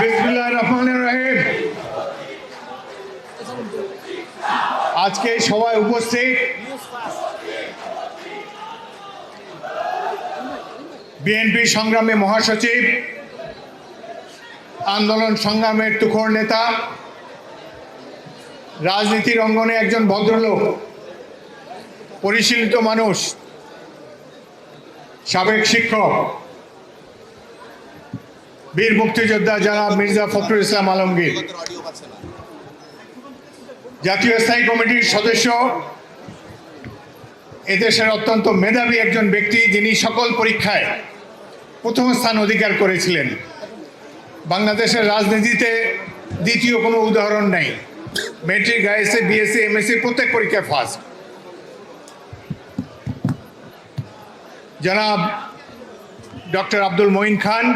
বিসমুল্লাহ রহমান রহিম। আজকে সবাই উপস্থিত বিএনপি সংগ্রামী মহাসচিব, আন্দোলন সংগ্রামের তুখর নেতা, রাজনীতির অঙ্গনে একজন ভদ্রলোক, পরিশীলিত মানুষ, সাবেক শিক্ষক বীর মুক্তিযোদ্ধা জনাব মির্জা ফখরুল ইসলাম আলমগীর। জাতীয় স্থায়ী কমিটির সদস্য। এদেশের অত্যন্ত মেধাবী একজন ব্যক্তি যিনি সকল পরীক্ষায় প্রথম স্থান অধিকার করেছিলেন। বাংলাদেশের রাজনীতিতে দ্বিতীয় কোনো উদাহরণ নেই। মেট্রিক আইএসএ বিএসসি এমএসসি প্রত্যেক পরীক্ষায় ফার্স্ট জনাব ডক্টর আব্দুল মঈন খান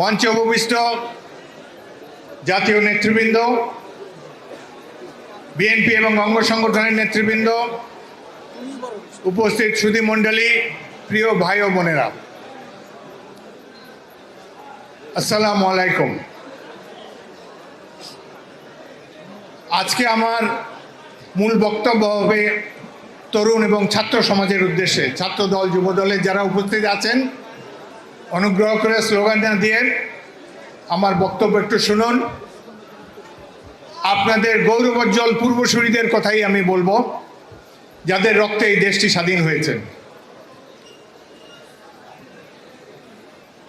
মঞ্চে উপবিষ্ট জাতীয় নেতৃবৃন্দ, বিএনপি এবং অঙ্গ সংগঠনের নেতৃবৃন্দ, উপস্থিত সুধী মণ্ডলী, প্রিয় ভাই ও বোনেরা। আসসালামু আলাইকুম। আজকে আমার মূল বক্তব্য হবে তরুণ এবং ছাত্র সমাজের উদ্দেশ্যে। ছাত্র দল যুব দলের যারা উপস্থিত আছেন অনুগ্রহ করে স্লোগান না দিয়ে আমার বক্তব্য একটু শুনুন। আপনাদের গৌরবজ্জ্বল পূর্বসূরীদের কথাই আমি বলব, যাদের রক্তে এই দেশটি স্বাধীন হয়েছে।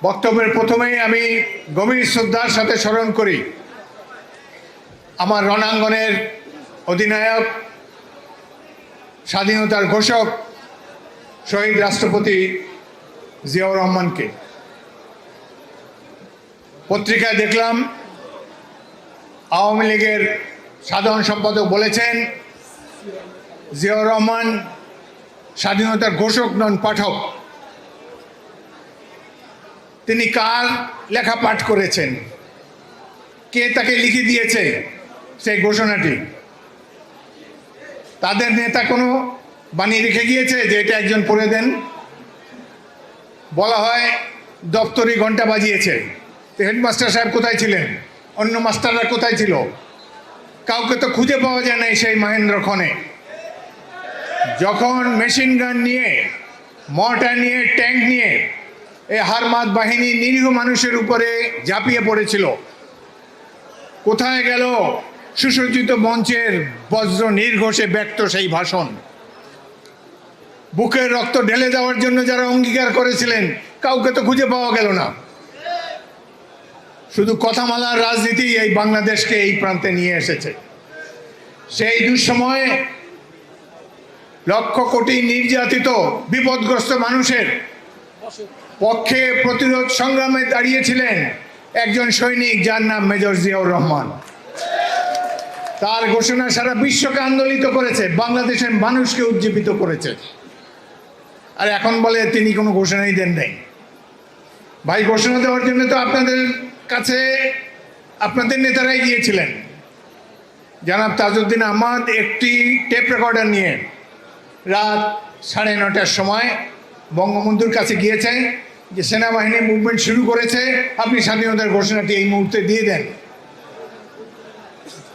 বক্তব্যের প্রথমেই আমি গভীর শ্রদ্ধার সাথে স্মরণ করি, আমার রণাঙ্গনের অধিনায়ক, স্বাধীনতার ঘোষক, শহীদ রাষ্ট্রপতি জিয়াউর রহমানকে। পত্রিকায় দেখলাম আওয়ামী লীগের সাধারণ সম্পাদক বলেছেন, জিয়াউর রহমান স্বাধীনতার ঘোষক নন পাঠক। তিনি কার লেখা পাঠ করেছেন? কে তাকে লিখে দিয়েছে সেই ঘোষণাটি? তাদের নেতা কোনো বানিয়ে রেখে গিয়েছে যে এটা একজন পড়ে দেন? বলা হয় দপ্তরি ঘণ্টা বাজিয়েছে। তো হেডমাস্টার সাহেব কোথায় ছিলেন? অন্য মাস্টাররা কোথায় ছিল? কাউকে তো খুঁজে পাওয়া যায় না সেই মহেন্দ্র খনে যখন মেশিন গান নিয়ে মর্টার নিয়ে ট্যাঙ্ক নিয়ে এই হারমাত বাহিনী নিরীহ মানুষের উপরে ঝাঁপিয়ে পড়েছিল, কোথায় গেল সুসজ্জিত মঞ্চের বজ্র নির্ঘোষে ব্যক্ত সেই ভাষণ? বুকের রক্ত ঢেলে দেওয়ার জন্য যারা অঙ্গীকার করেছিলেন, কাউকে তো খুঁজে পাওয়া গেল না। শুধু কথামালার রাজনীতি এই বাংলাদেশকে এই প্রান্তে নিয়ে এসেছে। সেই দুঃসময়ে লক্ষ কোটি নির্যাতিত, বিপদগ্রস্ত মানুষের পক্ষে প্রতিরোধ সংগ্রামে দাঁড়িয়েছিলেন একজন সৈনিক যার নাম মেজর জিয়াউর রহমান। তার ঘোষণা সারা বিশ্বকে আন্দোলিত করেছে, বাংলাদেশের মানুষকে উজ্জীবিত করেছে। আর এখন বলে তিনি কোনো ঘোষণাই দেন নাই। ভাই, ঘোষণা দেওয়ার জন্য তো আপনাদের কাছে আপনাদের নেতারাই গিয়েছিলেন। জানাব তাজউদ্দিন আহমদ একটি টেপ রেকর্ডার নিয়ে রাত সাড়ে নটার সময় বঙ্গবন্ধুর কাছে গিয়েছেন যে সেনাবাহিনী মুভমেন্ট শুরু করেছে, আপনি স্বাধীনতার ঘোষণাটি এই মুহূর্তে দিয়ে দেন।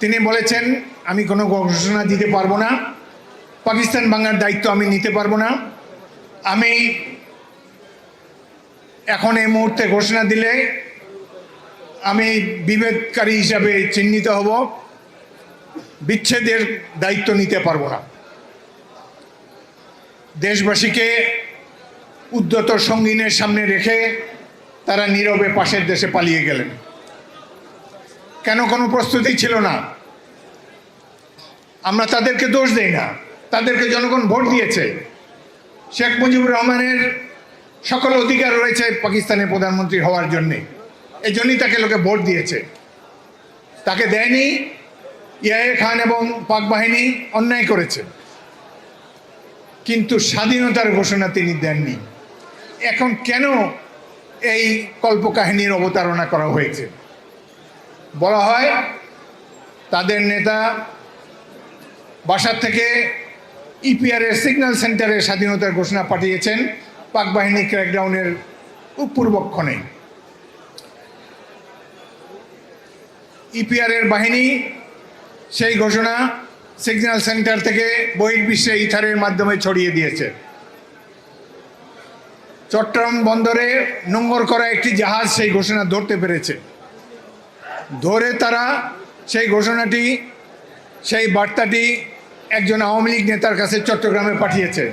তিনি বলেছেন, আমি কোনো ঘোষণা দিতে পারব না, পাকিস্তান বাংলার দায়িত্ব আমি নিতে পারব না। আমি এখন এই মুহূর্তে ঘোষণা দিলে আমি বিভেদকারী হিসাবে চিহ্নিত হব। বিচ্ছেদের দায়িত্ব নিতে পারব না। দেশবাসীকে উদ্যত সঙ্গিনের সামনে রেখে তারা নীরবে পাশের দেশে পালিয়ে গেলেন। কেন কোনো প্রস্তুতি ছিল না? আমরা তাদেরকে দোষ দেই না। তাদেরকে জনগণ ভোট দিয়েছে। শেখ মুজিবুর রহমানের সকল অধিকার রয়েছে পাকিস্তানের প্রধানমন্ত্রী হওয়ার জন্যে। এই জন্যই তাকে লোকে ভোট দিয়েছে। তাকে দেয়নি ইয়াহে খান এবং পাক বাহিনী অন্যায় করেছে। কিন্তু স্বাধীনতার ঘোষণা তিনি দেননি। এখন কেন এই কল্পকাহিনীর অবতারণা করা হয়েছে? বলা হয়, তাদের নেতা বাসার থেকে ইপিআর এর সিগন্যাল সেন্টারে স্বাধীনতার ঘোষণা পাঠিয়েছেন। পাক বাহিনী ক্র্যাকডাউনের পূর্বক্ষণে। ইপিআর এর বাহিনী সেই ঘোষণা সিগন্যাল সেন্টার থেকে বহির্বিশ্বে ইথারের মাধ্যমে ছড়িয়ে দিয়েছে। চট্টগ্রাম বন্দরে নোঙ্গর করা একটি জাহাজ সেই ঘোষণা ধরতে পেরেছে। ধরে তারা সেই ঘোষণাটি, সেই বার্তাটি একজন আওয়ামী লীগ নেতার কাছে চট্টগ্রামে পাঠিয়েছে।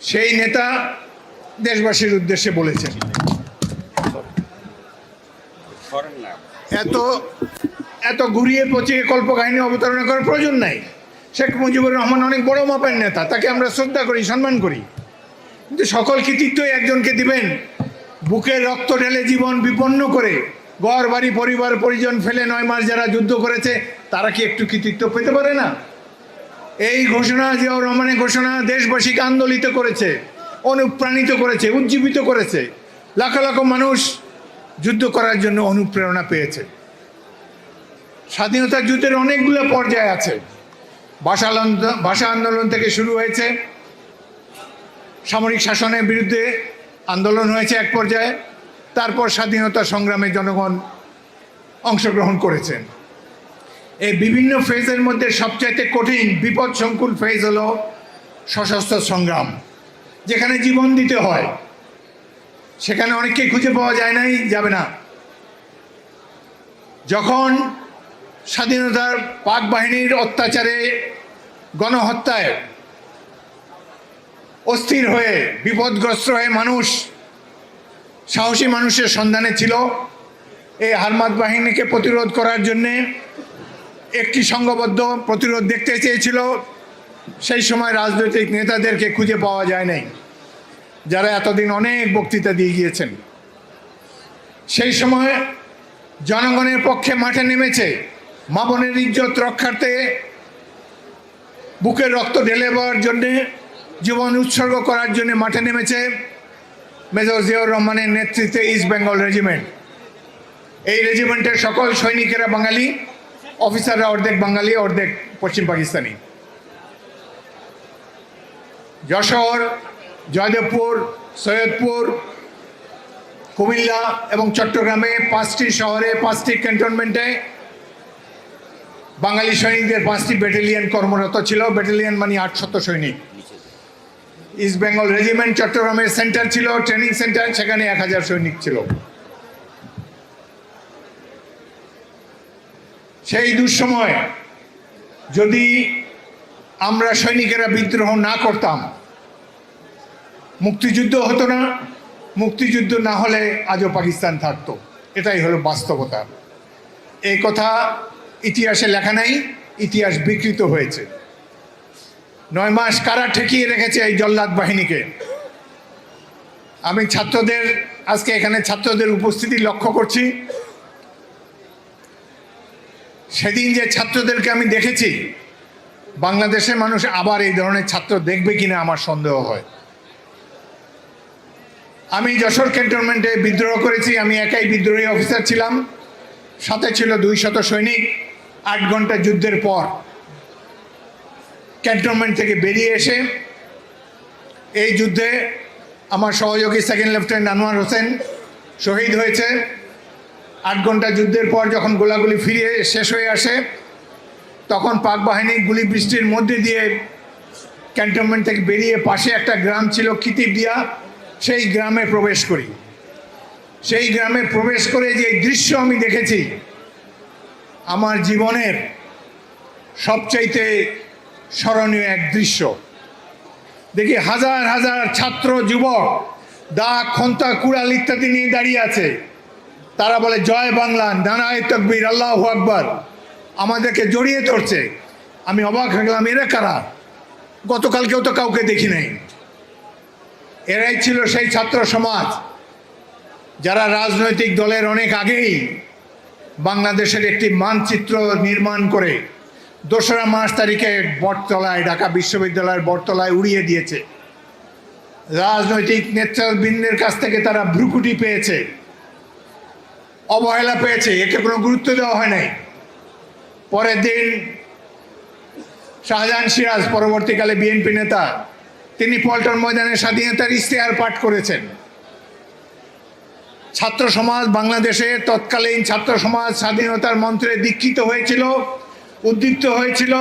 সেই নেতা দেশবাসীর উদ্দেশ্যে বলেছেন। এত এত ঘুরিয়ে পচিয়ে কল্পকাহিনী অবতারণা করার প্রয়োজন নাই। শেখ মুজিবুর রহমান অনেক বড় মাপের নেতা, তাকে আমরা শ্রদ্ধা করি, সম্মান করি। কিন্তু সকল কৃতিত্বই একজনকে দিবেন। বুকের রক্ত ঢেলে জীবন বিপন্ন করে, ঘর, বাড়ি, পরিবার, পরিজন ফেলে নয় মাস যারা যুদ্ধ করেছে, তারা কি একটু কৃতিত্ব পেতে পারে না? এই ঘোষণা জিয়াউর রহমানের ঘোষণা দেশবাসীকে আন্দোলিত করেছে, অনুপ্রাণিত করেছে, উজ্জীবিত করেছে। লাখ লাখ মানুষ যুদ্ধ করার জন্য অনুপ্রেরণা পেয়েছে। স্বাধীনতা যুদ্ধের অনেকগুলো পর্যায় আছে। ভাষা ভাষা আন্দোলন থেকে শুরু হয়েছে। সামরিক শাসনের বিরুদ্ধে আন্দোলন হয়েছে এক পর্যায়ে। তারপর স্বাধীনতা সংগ্রামে জনগণ অংশগ্রহণ করেছেন এই বিভিন্ন ফেজের মধ্যে সবচাইতে কঠিন বিপদ সংকুল ফেজ হলো সশস্ত্র সংগ্রাম, যেখানে জীবন দিতে হয়। সেখানে অনেককেই খুঁজে পাওয়া যায় নাই, যাবে না। যখন স্বাধীনতার পাক বাহিনীর অত্যাচারে গণহত্যায় অস্থির হয়ে, বিপদগ্রস্ত হয়ে মানুষ, সাহসী মানুষের সন্ধানে ছিল, এই হারমাত বাহিনীকে প্রতিরোধ করার জন্যে একটি সংঘবদ্ধ প্রতিরোধ দেখতে চেয়েছিল, সেই সময় রাজনৈতিক নেতাদেরকে খুঁজে পাওয়া যায় নাই। যারা এতদিন অনেক বক্তৃতা দিয়ে গিয়েছেন। সেই সময় জনগণের পক্ষে মাঠে নেমেছে মা বোনের ইজ্জত রক্ষার্থে বুকের রক্ত ঢেলে দেওয়ার জন্যে, জীবন উৎসর্গ করার জন্য মাঠে নেমেছে মেজর জিয়াউর রহমানের নেতৃত্বে ইস্ট বেঙ্গল রেজিমেন্ট এই রেজিমেন্টের সকল সৈনিকেরা বাঙালি অফিসাররা অর্ধেক বাঙালি, অর্ধেক পশ্চিম পাকিস্তানি। যশোর জয়দেবপুর, সৈয়দপুর, কুমিল্লা এবং চট্টগ্রামে পাঁচটি শহরে, পাঁচটি ক্যান্টনমেন্টে বাঙালি সৈনিকদের পাঁচটি ব্যাটালিয়ন কর্মরত ছিল। ব্যাটালিয়ন মানে আটশত সৈনিক। ইস্ট বেঙ্গল রেজিমেন্ট চট্টগ্রামের সেন্টার ছিল, ট্রেনিং সেন্টার, সেখানে এক হাজার সৈনিক ছিল। সেই দুঃসময় যদি আমরা সৈনিকেরা বিদ্রোহ না করতাম মুক্তিযুদ্ধ হতো না। মুক্তিযুদ্ধ না হলে আজও পাকিস্তান থাকত। এটাই হলো বাস্তবতা। এই কথা ইতিহাসে লেখা নাই, ইতিহাস বিকৃত হয়েছে। নয় মাস কারা ঠেকিয়ে রেখেছে এই জল্লাদ বাহিনীকে? আমি ছাত্রদের, আজকে এখানে ছাত্রদের উপস্থিতি লক্ষ্য করছি। সেদিন যে ছাত্রদেরকে আমি দেখেছি, বাংলাদেশের মানুষ আবার এই ধরনের ছাত্র দেখবে কিনা আমার সন্দেহ হয়। আমি যশোর ক্যান্টনমেন্টে বিদ্রোহ করেছি, আমি একাই বিদ্রোহী অফিসার ছিলাম। সাথে ছিল দুই শত সৈনিক, আট ঘণ্টা যুদ্ধের পর ক্যান্টনমেন্ট থেকে বেরিয়ে এসে এই যুদ্ধে আমার সহযোগী সেকেন্ড লেফটেন্যান্ট আনোয়ার হোসেন শহীদ হয়েছে। আট ঘণ্টা যুদ্ধের পর যখন গোলাগুলি ফিরিয়ে শেষ হয়ে আসে, তখন পাক বাহিনী গুলি বৃষ্টির মধ্যে দিয়ে ক্যান্টনমেন্ট থেকে বেরিয়ে পাশে একটা গ্রাম ছিল কিতিবদিয়া সেই গ্রামে প্রবেশ করি। সেই গ্রামে প্রবেশ করে যে দৃশ্য আমি দেখেছি, আমার জীবনের সবচাইতে স্মরণীয় এক দৃশ্য। দেখি হাজার হাজার ছাত্র, যুবক দা খন্তা, কুড়াল ইত্যাদি নিয়ে দাঁড়িয়ে আছে। তারা বলে, জয় বাংলা, নানায় তকবির, আল্লাহ আকবর। আমাদেরকে জড়িয়ে ধরছে। আমি অবাক হয়ে গেলাম, এরা কারা? গতকালকেও তো কাউকে দেখি নাই। এরাই ছিল সেই ছাত্র সমাজ যারা রাজনৈতিক দলের অনেক আগেই বাংলাদেশের একটি মানচিত্র নির্মাণ করে দোসরা মার্চ তারিখে বটতলায়, ঢাকা বিশ্ববিদ্যালয়ের বটতলায় উড়িয়ে দিয়েছে। রাজনৈতিক নেতৃবৃন্দের কাছ থেকে তারা ভ্রুকুটি পেয়েছে, অবহেলা পেয়েছে, একে কোনো গুরুত্ব দেওয়া হয় নাই। পরের দিন শাহজাহান সিরাজ, পরবর্তীকালে বিএনপি নেতা তিনি পল্টন ময়দানে স্বাধীনতার ইশতেহার পাঠ করেছেন। ছাত্র সমাজ বাংলাদেশে তৎকালীন ছাত্র সমাজ স্বাধীনতার মন্ত্রে দীক্ষিত হয়েছিল, উদ্দীপ্ত হয়েছিল।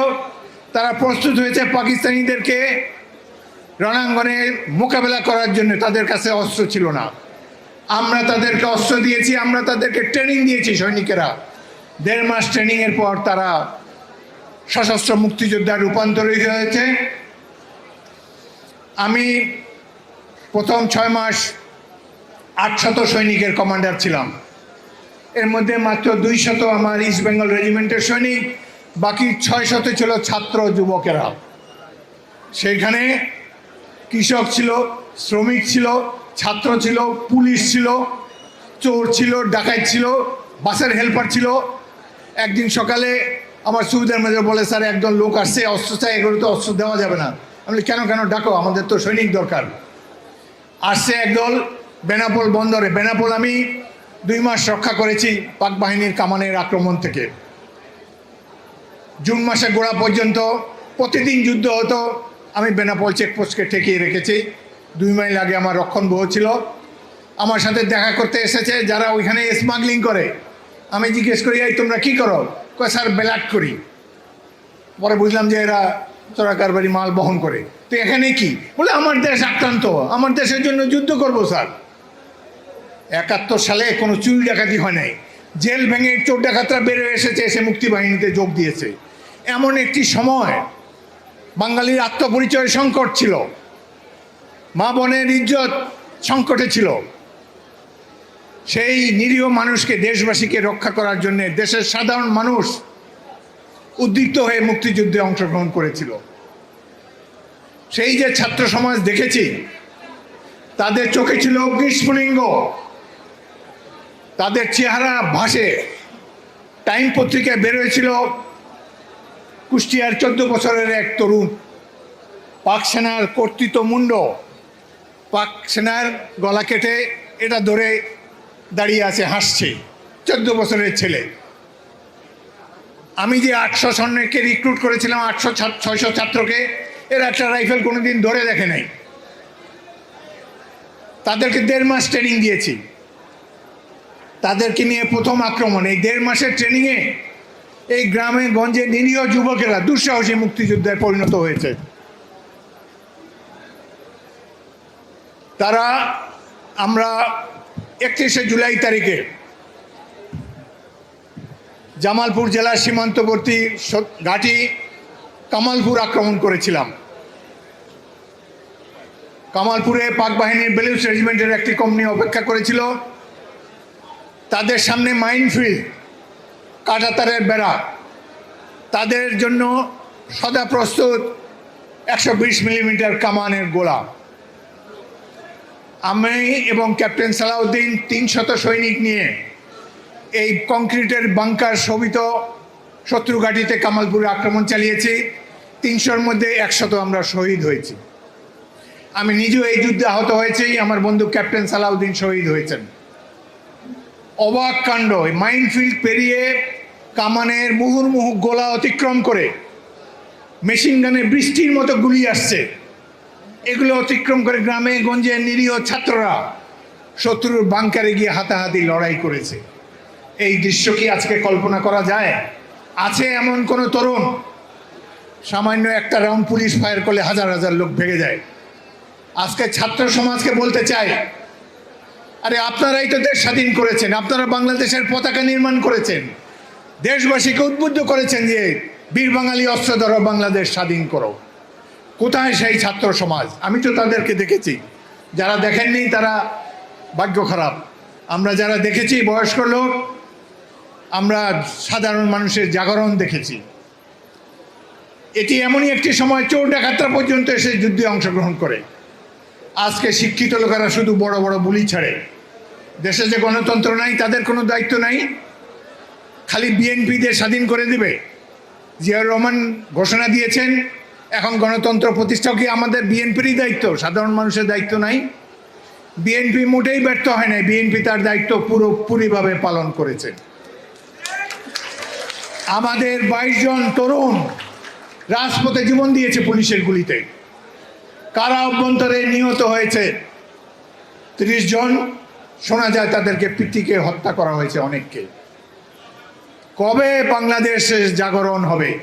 তারা প্রস্তুত হয়েছে পাকিস্তানিদেরকে রণাঙ্গনে মোকাবেলা করার জন্য। তাদের কাছে অস্ত্র ছিল না। আমরা তাদেরকে অস্ত্র দিয়েছি, আমরা তাদেরকে ট্রেনিং দিয়েছি সৈনিকেরা। দেড় মাস ট্রেনিংয়ের পর তারা সশস্ত্র মুক্তিযোদ্ধা রূপান্তরিত হয়েছে। আমি প্রথম ছয় মাস আটশত সৈনিকের কমান্ডার ছিলাম। এর মধ্যে মাত্র দুই শত আমার ইস্ট বেঙ্গল রেজিমেন্টের সৈনিক, বাকি ছয় শত ছিল ছাত্র যুবকেরা। সেইখানে কৃষক ছিল, শ্রমিক ছিল, ছাত্র ছিল, পুলিশ ছিল, চোর ছিল, ডাকাত ছিল, বাসের হেল্পার ছিল। একদিন সকালে আমার সুবিধার মধ্যে বলে, স্যার, একজন লোক আসছে অস্ত্র চাই এগুলো তো অস্ত্র দেওয়া যাবে না। আমি কেন কেন? ডাকো, আমাদের তো সৈনিক দরকার। আসছে একদল বেনাপোল বন্দরে। বেনাপোল আমি দুই মাস রক্ষা করেছি পাক বাহিনীর কামানের আক্রমণ থেকে। জুন মাসে গোড়া পর্যন্ত প্রতিদিন যুদ্ধ হতো। আমি বেনাপোল চেকপোস্টকে ঠেকিয়ে রেখেছি। দুই মাইল আগে আমার রক্ষণ বহ ছিল। আমার সাথে দেখা করতে এসেছে যারা ওইখানে স্মাগলিং করে। আমি জিজ্ঞেস করি, এই, তোমরা কি করো? স্যার বেলাট করি। পরে বুঝলাম যে এরা চোরাকারবারি মাল বহন করে। তো এখানে কি? বলে, আমার দেশ আক্রান্ত। আমার দেশের জন্য যুদ্ধ করব, স্যার। একাত্তর সালে কোনো চুরি ডাকাতি হয় নাই। জেল ভেঙে চোর ডাকাতরা বেরো এসেছে, এসে মুক্তিবাহিনীতে যোগ দিয়েছে। এমন একটি সময় বাঙালির আত্মপরিচয় সংকট ছিল। মা বোনের ইজ্জত সংকটে ছিল। সেই নিরীহ মানুষকে দেশবাসীকে রক্ষা করার জন্য দেশের সাধারণ মানুষ উদ্দীপ্ত হয়ে মুক্তিযুদ্ধে অংশগ্রহণ করেছিল। সেই যে ছাত্র সমাজ দেখেছি, তাদের চোখে ছিল অগ্নিস্ফুলিঙ্গ। তাদের চেহারা ভাসে। টাইম পত্রিকায় বেরোয়েছিল কুষ্টিয়ার চোদ্দ বছরের এক তরুণ, পাক সেনার কর্তৃত্ব মুন্ড। পাক সেনার গলা কেটে এটা ধরে দাঁড়িয়ে আছে, হাসছে। চোদ্দ বছরের ছেলে। আমি যে আটশো সৈন্যকে রিক্রুট করেছিলাম, আটশো ছয়শো ছাত্রকে, এর একটা রাইফেল কোনোদিন ধরে দেখে নাই। তাদেরকে দেড় মাস ট্রেনিং দিয়েছি। তাদেরকে নিয়ে প্রথম আক্রমণ। এই দেড় মাসের ট্রেনিংয়ে এই গ্রামে গঞ্জে নিরীহ যুবকেরা দুঃসাহসী মুক্তিযোদ্ধায় পরিণত হয়েছে। তারা আমরা একত্রিশে জুলাই তারিখে জামালপুর জেলার সীমান্তবর্তী ঘাঁটি কামালপুর আক্রমণ করেছিলাম। কামালপুরে পাক বাহিনীর বেলুচ রেজিমেন্টের একটি কোম্পানি অপেক্ষা করেছিল। তাদের সামনে মাইনফিল্ড, কাঁটাতারের বেড়া। তাদের জন্য সদা প্রস্তুত একশো বিশ মিলিমিটার কামানের গোলা। আমি এবং ক্যাপ্টেন সালাউদ্দিন তিনশত সৈনিক নিয়ে এই কংক্রিটের বাংকার শোভিত শত্রু ঘাঁটিতে কামালপুরে আক্রমণ চালিয়েছি। তিনশোর মধ্যে একশত আমরা শহীদ হয়েছি। আমি নিজেও এই যুদ্ধে আহত হয়েছি। আমার বন্ধু ক্যাপ্টেন সালাউদ্দিন শহীদ হয়েছেন। অবাক কাণ্ড মাইনফিল্ড পেরিয়ে কামানের মুহুর্মুহু গোলা অতিক্রম করে মেশিন গানে বৃষ্টির মতো গুলি আসছে। এগুলো অতিক্রম করে গ্রামে, গঞ্জে নিরীহ ছাত্ররা শত্রুর বাংকারে গিয়ে হাতাহাতি লড়াই করেছে। এই দৃশ্য কি আজকে কল্পনা করা যায়? আছে এমন কোনো তরুণ? সামান্য একটা রাউন্ড পুলিশ ফায়ার করলে হাজার হাজার লোক ভেঙে যায়। আজকে ছাত্র সমাজকে বলতে চাই, আরে আপনারাই তো দেশ স্বাধীন করেছেন, আপনারা বাংলাদেশের পতাকা নির্মাণ করেছেন। দেশবাসীকে উদ্বুদ্ধ করেছেন যে বীর বাঙালি অস্ত্র ধরো, বাংলাদেশ স্বাধীন করো। কোথায় সেই ছাত্র সমাজ? আমি তো তাদেরকে দেখেছি। যারা দেখেননি তারা ভাগ্য খারাপ। আমরা যারা দেখেছি, বয়স্ক লোক আমরা সাধারণ মানুষের জাগরণ দেখেছি। এটি এমনই একটি সময় চোর ডাকাতরা পর্যন্ত এসে যুদ্ধে অংশগ্রহণ করে। আজকে শিক্ষিত লোকেরা শুধু বড় বড় বুলি ছাড়ে। দেশে যে গণতন্ত্র নাই, তাদের কোনো দায়িত্ব নাই। খালি বিএনপিদের স্বাধীন করে দিবে। জিয়াউর রহমান ঘোষণা দিয়েছেন, এখন গণতন্ত্র প্রতিষ্ঠাও কি আমাদের বিএনপিরই দায়িত্ব? সাধারণ মানুষের দায়িত্ব নাই। বিএনপি মোটেই ব্যর্থ হয় নাই। বিএনপি তার দায়িত্ব পুরোপুরিভাবে পালন করেছে। আমাদের বাইশ জন তরুণ রাজপথে জীবন দিয়েছে পুলিশের গুলিতে। কারা অভ্যন্তরে নিহত হয়েছে? তিরিশ জন, শোনা যায় তাদেরকে পিটিকে হত্যা করা হয়েছে অনেককে। কবে বাংলাদেশের জাগরণ হবে?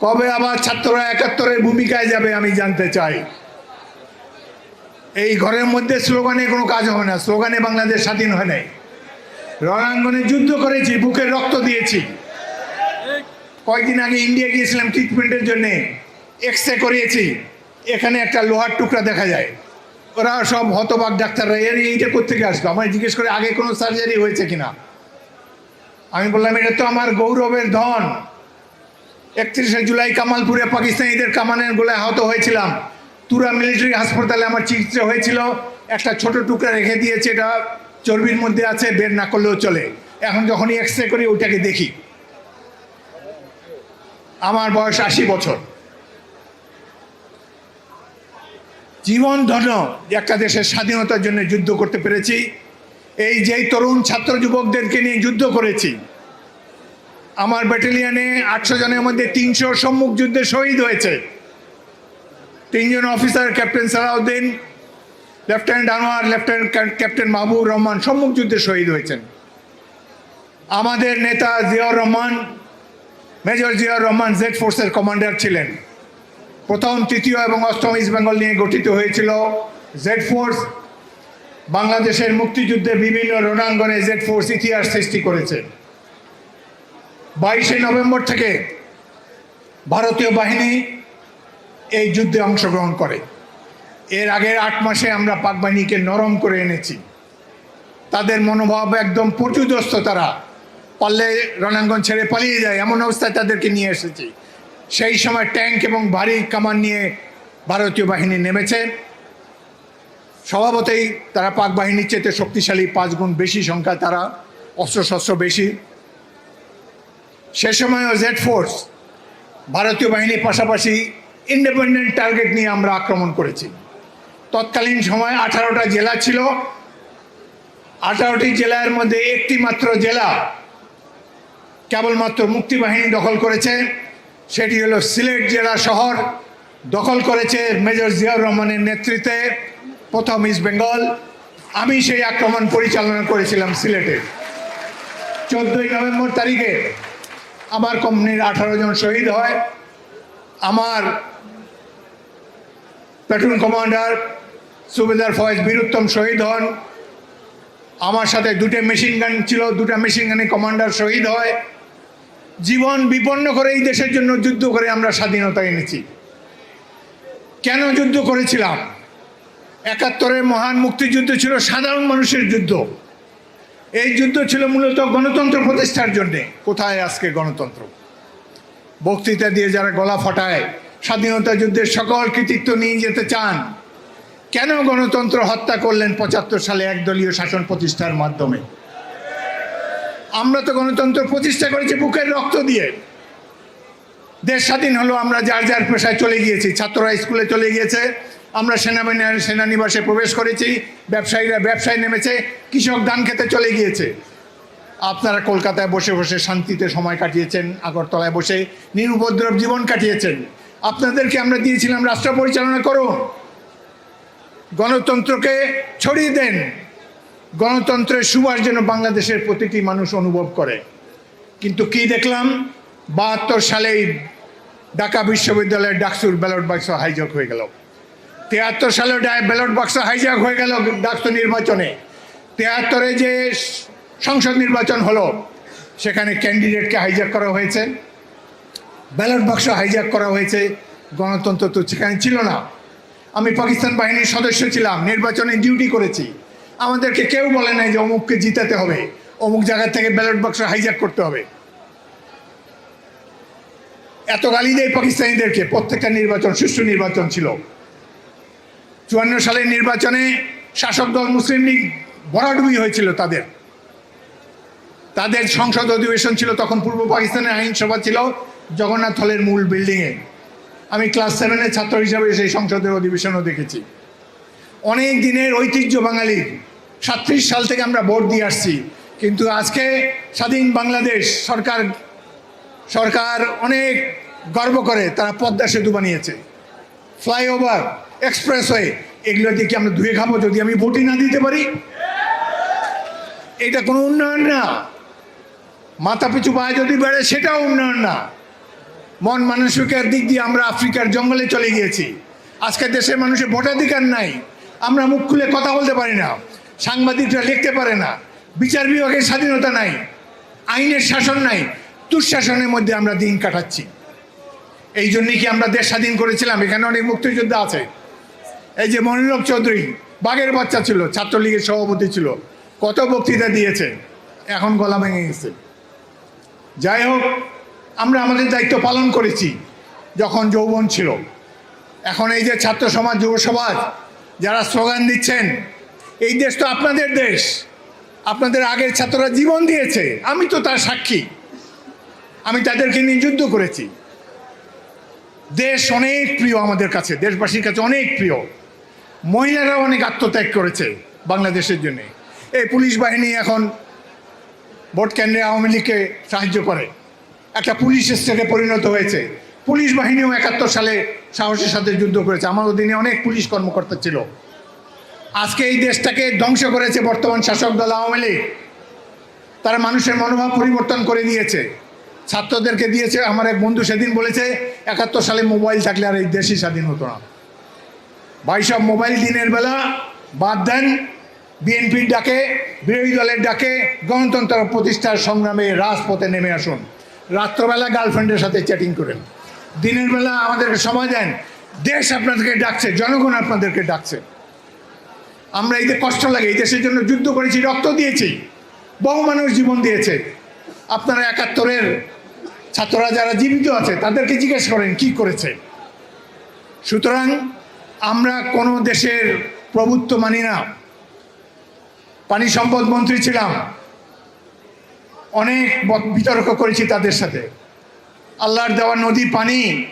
কবে আবার ছাত্ররা একাত্তরের ভূমিকায় যাবে আমি জানতে চাই। এই ঘরের মধ্যে স্লোগানে কোনো কাজ হবে না, স্লোগানে বাংলাদেশ স্বাধীন হয় নাই। রণাঙ্গনে যুদ্ধ করেছি বুকের রক্ত দিয়েছি। কয়েকদিন আগে ইন্ডিয়া গিয়েছিলাম ট্রিটমেন্টের জন্য। এক্স রে করিয়েছি। এখানে একটা লোহার টুকরা দেখা যায়। ওরা সব হতবাক ডাক্তাররা এর এইটা কোথেকে আসলো আমায় জিজ্ঞেস করে, আগে কোনো সার্জারি হয়েছে কিনা? আমি বললাম, এটা তো আমার গৌরবের ধন। একত্রিশে জুলাই কামালপুরে পাকিস্তানিদের কামানের গোলায় আহত হয়েছিলাম। তুরা মিলিটারি হাসপাতালে আমার চিকিৎসা হয়েছিল। একটা ছোট টুকরা রেখে দিয়েছে, এটা চর্বির মধ্যে আছে, বের না করলেও চলে। এখন যখনই এক্স রে করি ওটাকে দেখি। আমার বয়স আশি বছর। জীবন ধন্য একটা দেশের স্বাধীনতার জন্য যুদ্ধ করতে পেরেছি। এই যেই তরুণ ছাত্র যুবকদেরকে নিয়ে যুদ্ধ করেছি, আমার ব্যাটালিয়ানে আটশো জনের মধ্যে তিনশো সম্মুখ যুদ্ধে শহীদ হয়েছে। তিনজন officer, captain Salauddin, lieutenant Anwar, lieutenant captain Mahbub Rahman সম্মুখ যুদ্ধে শহীদ হয়েছেন। আমাদের নেতা জিয়াউর রহমান মেজর জিয়াউর রহমান জেড ফোর্সের কমান্ডার ছিলেন। প্রথম, তৃতীয় এবং অষ্টম ইস্ট বেঙ্গল নিয়ে গঠিত হয়েছিল। জেড ফোর্স বাংলাদেশের মুক্তিযুদ্ধে বিভিন্ন রণাঙ্গনে জেড ফোর্স ইতিহাস সৃষ্টি করেছে। বাইশে নভেম্বর থেকে ভারতীয় বাহিনী এই যুদ্ধে অংশগ্রহণ করে। এর আগের আট মাসে আমরা পাক বাহিনীকে নরম করে এনেছি। তাদের মনোভাব একদম প্রচুদস্ত তারা। পারলে রণাঙ্গন ছেড়ে পালিয়ে যায়, এমন অবস্থায় তাদেরকে নিয়ে এসেছি। সেই সময় ট্যাঙ্ক এবং ভারী কামান নিয়ে ভারতীয় বাহিনী নেমেছে। স্বভাবতই তারা পাক বাহিনীর চেয়ে শক্তিশালী, পাঁচ গুণ বেশি সংখ্যা তারা, অস্ত্রশস্ত্র বেশি। সে সময়ও জেড ফোর্স ভারতীয় বাহিনীর পাশাপাশি ইন্ডিপেন্ডেন্ট টার্গেট নিয়ে আমরা আক্রমণ করেছি। তৎকালীন সময় আঠারোটা জেলা ছিল। আঠারোটি জেলার মধ্যে একটি মাত্র জেলা কেবলমাত্র মুক্তিবাহিনী দখল করেছে, সেটি হলো সিলেট জেলা শহর, দখল করেছে মেজর জিয়াউর রহমানের নেতৃত্বে প্রথম ইস্ট বেঙ্গল। আমি সেই আক্রমণ পরিচালনা করেছিলাম সিলেটে। চোদ্দোই নভেম্বর তারিখে আমার কোম্পানির আঠারো জন শহীদ হয়। আমার প্লাটুন কমান্ডার সুবেদার ফয়েজ বীরুত্তম শহীদ হন। আমার সাথে দুটো মেশিন গান ছিল, দুটা মেশিন গানে কমান্ডার শহীদ হয়। জীবন বিপন্ন করে এই দেশের জন্য যুদ্ধ করে আমরা স্বাধীনতা এনেছি। কেন যুদ্ধ করেছিলাম? একাত্তরের মহান মুক্তিযুদ্ধ ছিল সাধারণ মানুষের যুদ্ধ। এই যুদ্ধ ছিল মূলত গণতন্ত্র প্রতিষ্ঠার জন্যে। কোথায় আজকে গণতন্ত্র? বক্তৃতা দিয়ে যারা গলা ফাটায়, স্বাধীনতা যুদ্ধের সকল কৃতিত্ব নিয়ে যেতে চান, কেন গণতন্ত্র হত্যা করলেন পঁচাত্তর সালে একদলীয় শাসন প্রতিষ্ঠার মাধ্যমে? আমরা তো গণতন্ত্র প্রতিষ্ঠা করেছি বুকের রক্ত দিয়ে। দেশ স্বাধীন হলো, আমরা যার যার পেশায় চলে গিয়েছি, ছাত্ররা স্কুলে চলে গিয়েছে, আমরা সেনাবাহিনীর সেনানিবাসে প্রবেশ করেছি, ব্যবসায়ীরা ব্যবসায় নেমেছে, কৃষক ধান খেতে চলে গিয়েছে। আপনারা কলকাতায় বসে বসে শান্তিতে সময় কাটিয়েছেন, আগরতলায় বসে নিরুপদ্রব জীবন কাটিয়েছেন। আপনাদেরকে আমরা দিয়েছিলাম রাষ্ট্র পরিচালনা করুন। গণতন্ত্রকে ছড়িয়ে দেন। গণতন্ত্রের সুবাস যেন বাংলাদেশের প্রতিটি মানুষ অনুভব করে। কিন্তু কি দেখলাম? বাহাত্তর সালেই ঢাকা বিশ্ববিদ্যালয়ের ডাকসুর ব্যালট বাক্স হাইজক হয়ে গেল। তিয়াত্তর সালে ব্যালট বাক্স হাইজাক হয়ে গেল ডাকসু নির্বাচনে। তিয়াত্তরে যে সংসদ নির্বাচন হলো, সেখানে ক্যান্ডিডেটকে হাইজ্যাক করা হয়েছে। ব্যালট বাক্স হাইজ্যাক করা হয়েছে। গণতন্ত্র তো সেখানে ছিল না। আমি পাকিস্তান বাহিনীর সদস্য ছিলাম, নির্বাচনে ডিউটি করেছি। আমাদেরকে কেউ বলে নাই যে অমুককে জিতাতে হবে। অমুক জায়গা থেকে ব্যালট বাক্স হাইজ্যাক করতে হবে। এত গালি দেয় পাকিস্তানিদেরকে। প্রত্যেকটা নির্বাচন সুষ্ঠু নির্বাচন ছিল। চুয়ান্ন সালের নির্বাচনে শাসক দল মুসলিম লীগ ভরাডুবি হয়েছিল তাদের। তাদের সংসদ অধিবেশন ছিল তখন পূর্ব পাকিস্তানের আইনসভা ছিল জগন্নাথ হলের মূল বিল্ডিংয়ে আমি ক্লাস সেভেনের ছাত্র হিসাবে সেই সংসদের অধিবেশনও দেখেছি। অনেক দিনের ঐতিহ্য বাঙালির সাতত্রিশ সাল থেকে আমরা ভোট দিয়ে আসছি। কিন্তু আজকে স্বাধীন বাংলাদেশ সরকার সরকার অনেক গর্ব করে, তারা পদ্মা সেতু বানিয়েছে। ফ্লাইওভার, এক্সপ্রেসওয়ে, এগুলো দিয়ে কি আমরা ধুয়ে খাব যদি আমি ভোটই না দিতে পারি? এটা কোনো উন্নয়ন না। মাথা পিছু পায়ে যদি বেড়ে, সেটাও উন্নয়ন না। মন মানসিকের দিক দিয়ে আমরা আফ্রিকার জঙ্গলে চলে গিয়েছি। আজকে দেশের মানুষের ভোটাধিকার নাই। আমরা মুখ খুলে কথা বলতে পারি না। সাংবাদিকরা লিখতে পারে না। বিচার বিভাগের স্বাধীনতা নাই, আইনের শাসন নাই, দুঃশাসনের মধ্যে আমরা দিন কাটাচ্ছি। এই জন্যই কি আমরা দেশ স্বাধীন করেছিলাম? এখানে অনেক মুক্তিযোদ্ধা আছে। এই যে মনিরব চৌধুরী, বাঘের বাচ্চা ছিল, ছাত্রলীগের সভাপতি ছিল, কত বক্তৃতা দিয়েছে, এখন গলা ভেঙে গেছে। যাই হোক, আমরা আমাদের দায়িত্ব পালন করেছি, যখন যৌবন ছিল। এখন এই যে ছাত্র সমাজ, যুব সমাজ, যারা স্লোগান দিচ্ছেন এই দেশ তো আপনাদের দেশ। আপনাদের আগের ছাত্ররা জীবন দিয়েছে। আমি তো তার সাক্ষী। আমি তাদেরকে নিয়ে যুদ্ধ করেছি। দেশ অনেক প্রিয় আমাদের কাছে, দেশবাসীর কাছে অনেক প্রিয়। মহিলারাও অনেক আত্মত্যাগ করেছে বাংলাদেশের জন্য। এই পুলিশ বাহিনী এখন ভোট কেন্দ্রে আওয়ামী লীগকে সাহায্য করে। একটা পুলিশ স্টেটে পরিণত হয়েছে। পুলিশ বাহিনীও একাত্তর সালে সাহসের সাথে যুদ্ধ করেছে। আমার অধীনে অনেক পুলিশ কর্মকর্তা ছিল। আজকে এই দেশটাকে ধ্বংস করেছে বর্তমান শাসক দল আওয়ামী লীগ। তারা মানুষের মনোভাব পরিবর্তন করে দিয়েছে। ছাত্রদেরকে দিয়েছে। আমার এক বন্ধু সেদিন বলেছে, একাত্তর সালে মোবাইল থাকলে আর এই দেশই স্বাধীন হতো না। ভাই, সব মোবাইল দিনের বেলা বাদ দেন। বিএনপির ডাকে, বিরোধী দলের ডাকে গণতন্ত্র প্রতিষ্ঠার সংগ্রামে রাজপথে নেমে আসুন। রাত্রবেলা গার্লফ্রেন্ডের সাথে চ্যাটিং করেন। দিনের বেলা আমাদেরকে সময় দেন। দেশ আপনাদেরকে ডাকছে, জনগণ আপনাদেরকে ডাকছে। আমরা এই কষ্ট লাগে এই দেশের জন্য যুদ্ধ করেছি, রক্ত দিয়েছি, বহু মানুষ জীবন দিয়েছে। আপনারা একাত্তরের ছাত্ররা যারা জীবিত আছে, তাদেরকে জিজ্ঞেস করেন, কি করেছে? সুতরাং আমরা কোনো দেশের প্রভুত্ব মানি না। পানি সম্পদ মন্ত্রী ছিলাম। অনেক বিতর্ক করেছি তাদের সাথে। আল্লাহর দেওয়া নদী পানি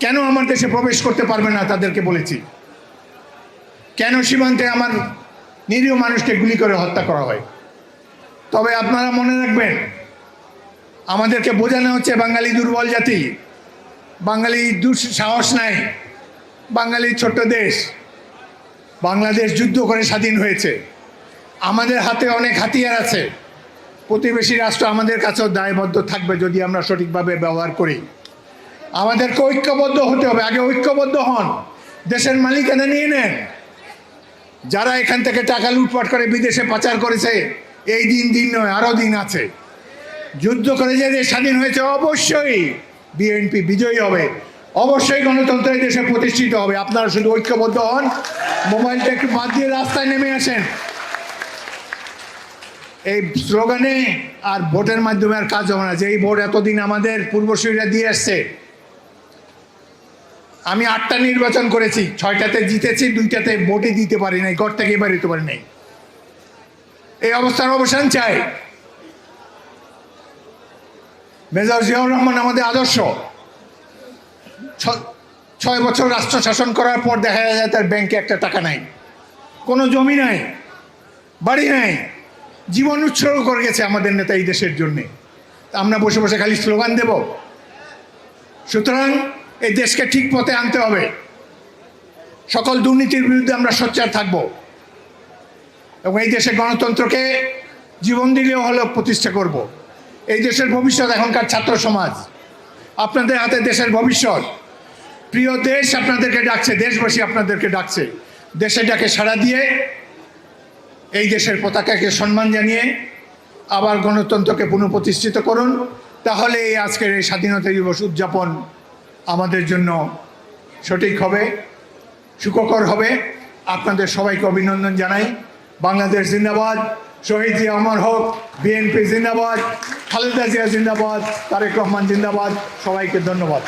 কেন আমার দেশে প্রবেশ করতে পারবে না তাদেরকে বলেছি। কেন সীমান্তে আমার নিরীহ মানুষকে গুলি করে হত্যা করা হয়? তবে আপনারা মনে রাখবেন, আমাদেরকে বোঝানো হচ্ছে বাঙালি দুর্বল জাতি, বাঙালি দুঃ- সাহস নাই, বাঙালি ছোট্ট দেশ, বাংলাদেশ যুদ্ধ করে স্বাধীন হয়েছে। আমাদের হাতে অনেক হাতিয়ার আছে। প্রতিবেশী রাষ্ট্র আমাদের কাছেও দায়বদ্ধ থাকবে যদি আমরা সঠিকভাবে ব্যবহার করি। আমাদেরকে ঐক্যবদ্ধ হতে হবে। আগে ঐক্যবদ্ধ হন। দেশের মালিকানা নিয়ে নেন। যারা এখান থেকে টাকা লুটপাট করে বিদেশে পাচার করেছে, এই দিন দিন নয় আরও দিন আছে। যুদ্ধ করে যে দেশ স্বাধীন হয়েছে, অবশ্যই বিএনপি বিজয়ী হবে। অবশ্যই গণতন্ত্র এই দেশে প্রতিষ্ঠিত হবে। আপনারা শুধু ঐক্যবদ্ধ হন, মোবাইলটা একটু বাদ দিয়ে রাস্তায় নেমে আসেন। এই স্লোগানে আর ভোটের মাধ্যমে আর কাজ হবে না। যে এই ভোট এতদিন আমাদের পূর্বসূরীরা দিয়ে আসছে আমি আটটা নির্বাচন করেছি, ছয়টাতে জিতেছি, দুইটাতে ভোটে দিতে পারি নাই, ঘর থেকে এবার দিতে পারি নাই। এই অবস্থার অবসান চাই। মেজর জিয়াউর রহমান আমাদের আদর্শ। ছয় বছর রাষ্ট্র শাসন করার পর দেখা যায় তার ব্যাংকে একটা টাকা নাই। কোনো জমি নাই, বাড়ি নাই। জীবন উৎসর্গ করে গেছে আমাদের নেতা এই দেশের জন্যে। আমরা বসে বসে খালি স্লোগান দেব। সুতরাং এই দেশকে ঠিক পথে আনতে হবে। সকল দুর্নীতির বিরুদ্ধে আমরা সোচ্চার থাকব। এবং এই দেশের গণতন্ত্রকে জীবন দিলেও হলেও প্রতিষ্ঠা করব। এই দেশের ভবিষ্যৎ এখনকার ছাত্র সমাজ। আপনাদের হাতে দেশের ভবিষ্যৎ। প্রিয় দেশ আপনাদেরকে ডাকছে, দেশবাসী আপনাদেরকে ডাকছে। দেশে ডাকে সাড়া দিয়ে, এই দেশের পতাকাকে সম্মান জানিয়ে আবার গণতন্ত্রকে পুনঃপ্রতিষ্ঠিত করুন। তাহলে এই আজকের এই স্বাধীনতা দিবস উদযাপন আমাদের জন্য সঠিক হবে, সুখকর হবে। আপনাদের সবাইকে অভিনন্দন জানাই। বাংলাদেশ জিন্দাবাদ। শহীদ জিয়া আমার হোক, বিএনপি জিন্দাবাদ, খালেদা জিয়া জিন্দাবাদ, তারেক রহমান জিন্দাবাদ। সবাইকে ধন্যবাদ।